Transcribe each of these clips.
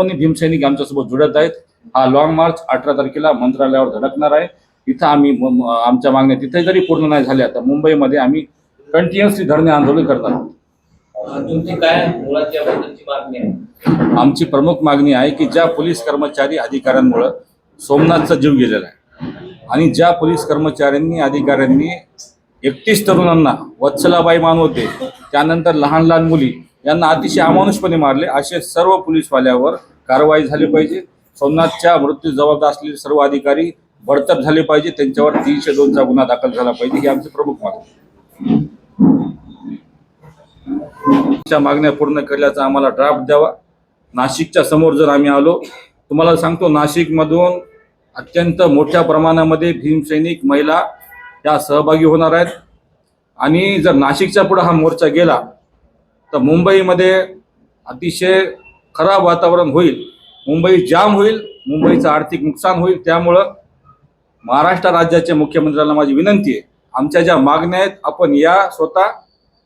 हजारोनी भीमसैनिक आमच्यासोबत जुळत आहेत. हा लॉंग मार्च अठरा तारखेला मंत्रालयावर धडकणार आहे. इथं आम्ही आमच्या मागण्या तिथे जरी पूर्ण नाही झाल्या तर मुंबईमध्ये आम्ही कंटिन्युअसली धरणे आंदोलन करत आहोत. आमची प्रमुख मागणी आहे की ज्या पोलीस कर्मचारी अधिकाऱ्यांमुळं सोमनाथचा जीव गेलेला आहे आणि ज्या पोलीस कर्मचाऱ्यांनी अधिकाऱ्यांनी एकतीस तरुणांना वत्सलाबाई मानवते त्यानंतर लहान लहान मुली यांना अतिशय अमानुषपणे मारले असे सर्व पोलीसवाल्यावर कारवाई झाली पाहिजे. सोमनाथच्या मृत्यू जबाबदार असलेले सर्व अधिकारी बडतप झाले पाहिजे. त्यांच्यावर तीनशे दोनचा गुन्हा दाखल झाला पाहिजे. ही आमची प्रमुख मागणी मागण्या पूर्ण केल्याचा आम्हाला ड्राफ्ट द्यावा. नाशिकच्या समोर जर आम्ही आलो तुम्हाला सांगतो नाशिकमधून अत्यंत मोठ्या प्रमाणामध्ये भीमसैनिक महिला या सहभागी होणार आहेत. आणि जर नाशिकच्या पुढे हा मोर्चा गेला तर मुंबईमध्ये अतिशय खराब वातावरण होईल मुंबई जाम होईल मुंबईचं आर्थिक नुकसान होईल त्यामुळं महाराष्ट्र राज्याच्या मुख्यमंत्र्यांना माझी विनंती आहे. आमच्या ज्या मागण्या आहेत आपण या स्वतः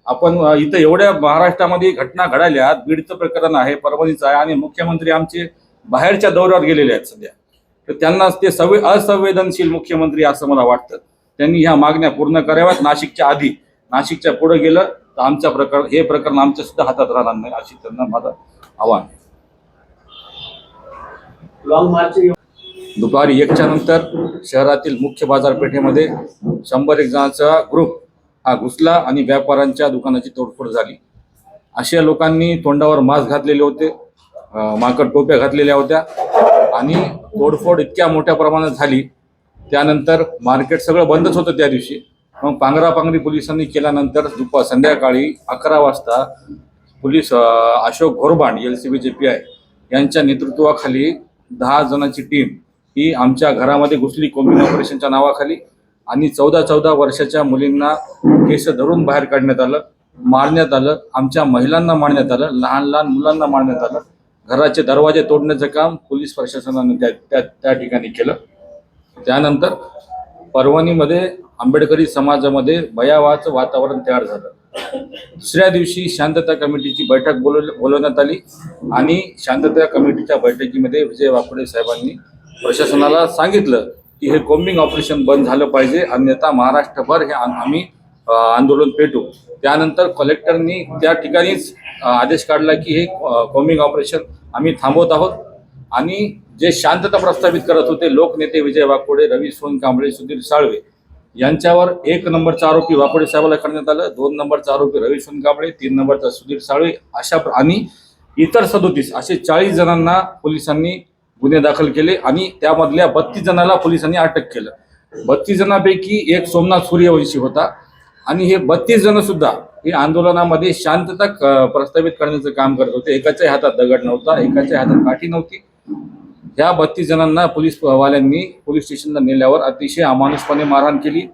आपण इथं एवढ्या महाराष्ट्रामध्ये घटना घडाल्या बीडचं प्रकरण आहे परभणीचं आहे आणि मुख्यमंत्री आमचे बाहेरच्या दौऱ्यावर गेलेले आहेत सध्या. तर त्यांना ते सवे असंवेदनशील मुख्यमंत्री असं मला वाटतं. त्यांनी ह्या मागण्या पूर्ण कराव्यात नाशिकच्या आधी. नाशिकच्या पुढे गेलं तर आमच्या प्रकरण हे प्रकरण आमच्या सुद्धा हातात राहणार नाही अशी त्यांना माझा आव्हान. दुपारी एकच्या नंतर शहरातील मुख्य बाजारपेठेमध्ये शंभर एक जणांचा ग्रुप हा घुसला आणि व्यापाऱ्यांच्या दुकानाची तोडफोड झाली. अशा लोकांनी तोंडावर मास्क घातलेले होते माकड टोप्या घातलेल्या होत्या आणि तोडफोड इतक्या मोठ्या प्रमाणात झाली. त्यानंतर मार्केट सगळं बंदच होतं त्या दिवशी. मग पांगरापांगरी पोलिसांनी केल्यानंतर दुपार संध्याकाळी अकरा वाजता police Ashok Ghorband L C B J P I यांच्या नेतृत्वाखाली दहा जणांची टीम ही आमच्या घरामध्ये घुसली कोम्बिंग ऑपरेशनच्या नावाखाली आणि चौदा चौदा वर्षाच्या मुलींना केस धरून बाहेर काढण्यात आलं मारण्यात आलं आमच्या महिलांना मारण्यात आलं लहान लहान मुलांना मारण्यात आलं. घराचे दरवाजे तोडण्याचं काम पोलीस प्रशासनाने त्या त्या त्या ठिकाणी केलं. त्यानंतर परभणीमध्ये आंबेडकरी समाजामध्ये भयावाचं वातावरण तयार झालं. दुसऱ्या दिवशी शांतता कमिटीची बैठक बोलव बोलवण्यात आली आणि शांतता कमिटीच्या बैठकीमध्ये विजय वाकुडे साहेबांनी प्रशासनाला सांगितलं की हे कोम्बिंग ऑपरेशन बंद झालं पाहिजे अन्यथा महाराष्ट्रभर हे आम्ही आंदोलन पेटू. त्यानंतर कलेक्टरनी त्या ठिकाणीच आदेश काढला की हे कोम्बिंग ऑपरेशन आम्ही थांबवत आहोत. आणि जे शांतता प्रस्थापित करत होते लोकनेते विजय वाकोडे रवी सोनकांबळे सुधीर साळवे यांच्यावर एक नंबरचा आरोपी वाकोडे साहेबाला करण्यात आलं दोन नंबरचा आरोपी रवी सोनकांबळे तीन नंबरचा सुधीर साळवे अशा आणि इतर सदोतीस असे चाळीस जणांना पोलिसांनी गुन्हे दाखल केले आणि त्यामधल्या बत्तीस जणांना पोलिसांनी अटक केलं. बत्तीस जणांपैकी एक सोमनाथ सूर्यवंशी होता आणि हे बत्तीस जण सुद्धा हे आंदोलनामध्ये शांतता प्रस्थापित करण्याचं काम करत होते. एकाच्या हातात दगड नव्हता एकाच्या हातात काठी नव्हती. ह्या बत्तीस जणांना पोलीस वाल्यांनी पोलीस स्टेशनला नेल्यावर अतिशय अमानुषपणे मारहाण केली.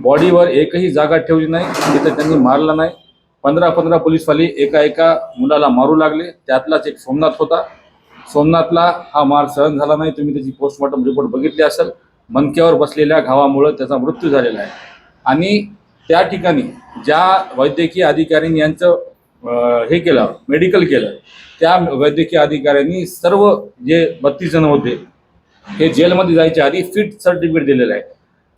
बॉडीवर एकही जागा ठेवली नाही. तिथं त्यांनी मारलं नाही. पंधरा पंधरा पोलीसवाले एका एका मुलाला मारू लागले. त्यातलाच एक सोमनाथ होता. सोमनाथला हा मार सहन झाला नाही. तुम्ही त्याची पोस्टमॉर्टम रिपोर्ट बघितली असेल. मनक्यावर बसलेल्या घावामुळं त्याचा मृत्यू झालेला आहे. आणि त्या ठिकाणी ज्या वैद्यकीय अधिकाऱ्यांनी यांचं हे केलं मेडिकल केलं. त्या वैद्यकीय अधिकाऱ्यांनी सर्व जे बत्तीस जण होते हे जेलमध्ये जायच्या आधी फिट सर्टिफिकेट दिलेलं आहे.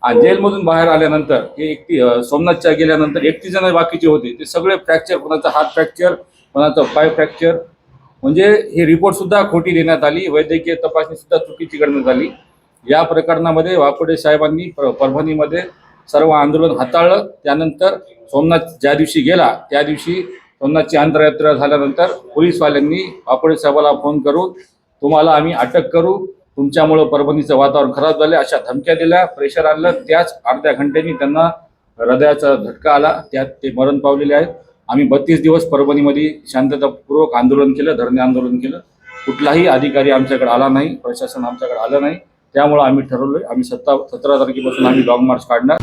आणि जेलमधून बाहेर आल्यानंतर हे एकटी सोमनाथच्या गेल्यानंतर एकतीस जण बाकीचे होते ते सगळे फ्रॅक्चर कोणाचा हात फ्रॅक्चर कोणाचा पाय फ्रॅक्चर म्हणजे ही रिपोर्टसुद्धा खोटी देण्यात आली वैद्यकीय तपासणीसुद्धा चुकीची करण्यात आली. या प्रकरणामध्ये वाकोडे साहेबांनी पर- परभणीमध्ये सर्व आंदोलन हाताळलं. त्यानंतर सोमनाथ ज्या दिवशी गेला त्या दिवशी त्यांनाची अंतरयात्रा झाल्यानंतर पोलीसवाल्यांनी बापडे साहेबाला फोन करून तुम्हाला आम्ही अटक करू तुमच्यामुळं परभणीचं वातावरण खराब झालं अशा धमक्या दिल्या. प्रेशर आणलं. त्याच अर्ध्या घंट्यानी त्यांना हृदयाचा झटका आला. त्यात ते मरण पावलेले आहेत. आम्ही बत्तीस दिवस परभणीमध्ये शांततापूर्वक आंदोलन केलं धरणे आंदोलन केलं. कुठलाही अधिकारी आमच्याकडे आला नाही. प्रशासन आमच्याकडे आलं नाही. त्यामुळं आम्ही ठरवलं आम्ही सत्ता सतरा तारखेपासून आम्ही लॉंग मार्च काढणार.